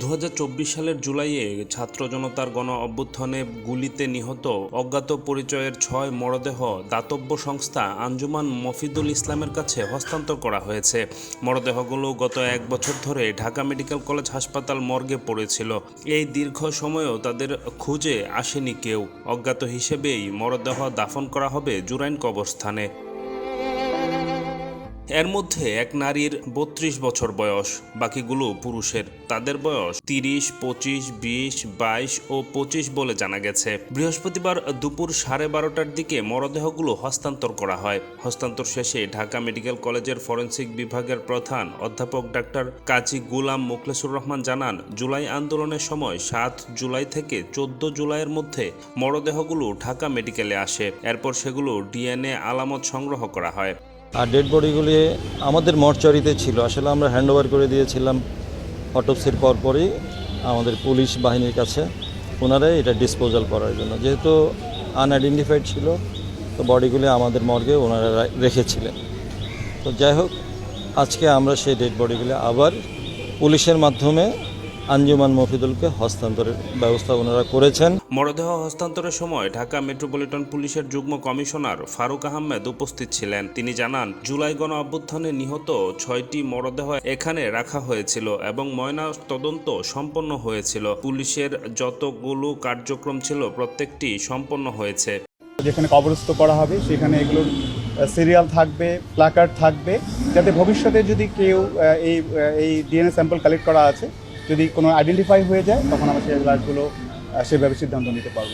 দু হাজার চব্বিশ সালের জুলাইয়ে ছাত্র জনতার গণ অভ্যুত্থানে গুলিতে নিহত অজ্ঞাত পরিচয়ের ছয় মরদেহ দাতব্য সংস্থা আঞ্জুমান মফিদুল ইসলামের কাছে হস্তান্তর করা হয়েছে। মরদেহগুলো গত এক বছর ধরে ঢাকা মেডিকেল কলেজ হাসপাতাল মর্গে পড়েছিল। এই দীর্ঘ সময়েও তাদের খুঁজে আসেনি কেউ। অজ্ঞাত হিসেবেই মরদেহ দাফন করা হবে জুরাইন কবরস্থানে এর মধ্যে এক নারীর বত্রিশ বছর বয়স, বাকিগুলো পুরুষের। তাদের বয়স তিরিশ, পঁচিশ, বিশ, বাইশ ও পঁচিশ বলে জানা গেছে। বৃহস্পতিবার দুপুর সাড়ে বারোটার দিকে মরদেহগুলো হস্তান্তর করা হয়। হস্তান্তর শেষে ঢাকা মেডিকেল কলেজের ফরেনসিক বিভাগের প্রধান অধ্যাপক ডাক্তার কাজী গুলাম মুখলেসুর রহমান জানান, জুলাই আন্দোলনের সময় সাত জুলাই থেকে চোদ্দ জুলাইয়ের মধ্যে মরদেহগুলো ঢাকা মেডিকেলে আসে। এরপর সেগুলো ডিএনএ আলামত সংগ্রহ করা হয়। আর ডেড বডিগুলি আমাদের মর্চারিতে ছিল। আসলে আমরা হ্যান্ড ওভার করে দিয়েছিলাম অটোপসির পরপরই আমাদের পুলিশ বাহিনীর কাছে। ওনারাই এটা ডিসপোজাল করার জন্য। যেহেতু আনআইডেন্টিফাইড ছিল, তো বডিগুলি আমাদের মর্গে ওনারা রেখেছিলেন। তো যাই হোক, আজকে আমরা সেই ডেড বডিগুলি আবার পুলিশের মাধ্যমে আঞ্জুমান মফিদুলকে হস্তান্তরের ব্যবস্থা ওনারা করেছেন। মরদেহ হস্তান্তরের সময় ঢাকা মেট্রোপলিটন পুলিশের যুগ্ম কমিশনার ফারুক আহমেদ উপস্থিত ছিলেন। তিনি জানান জুলাই গণ অভ্যুত্থানে নিহত ছয়টি মরদেহ এখানে রাখা হয়েছিল এবং ময়না তদন্ত সম্পন্ন হয়েছিল। পুলিশের যতগুলো কার্যক্রম ছিল প্রত্যেকটি সম্পন্ন হয়েছে। যেখানে কবরস্থ করা হবে সেখানে এগুলোর সিরিয়াল থাকবে প্লাকার্ড থাকবে। যাতে ভবিষ্যতে যদি কেউ এই এই ডিএনএ স্যাম্পল কালেক্ট করা আছে যদি কোনো আইডেন্টিফাই হয়ে যায়, তখন আমরা সেই লাশগুলো সেভাবে সিদ্ধান্ত নিতে পারব।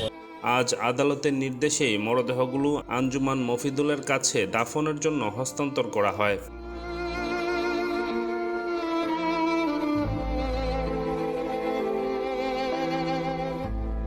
আজ আদালতের নির্দেশেই মরদেহগুলো আঞ্জুমান মফিদুলের কাছে দাফনের জন্য হস্তান্তর করা হয়।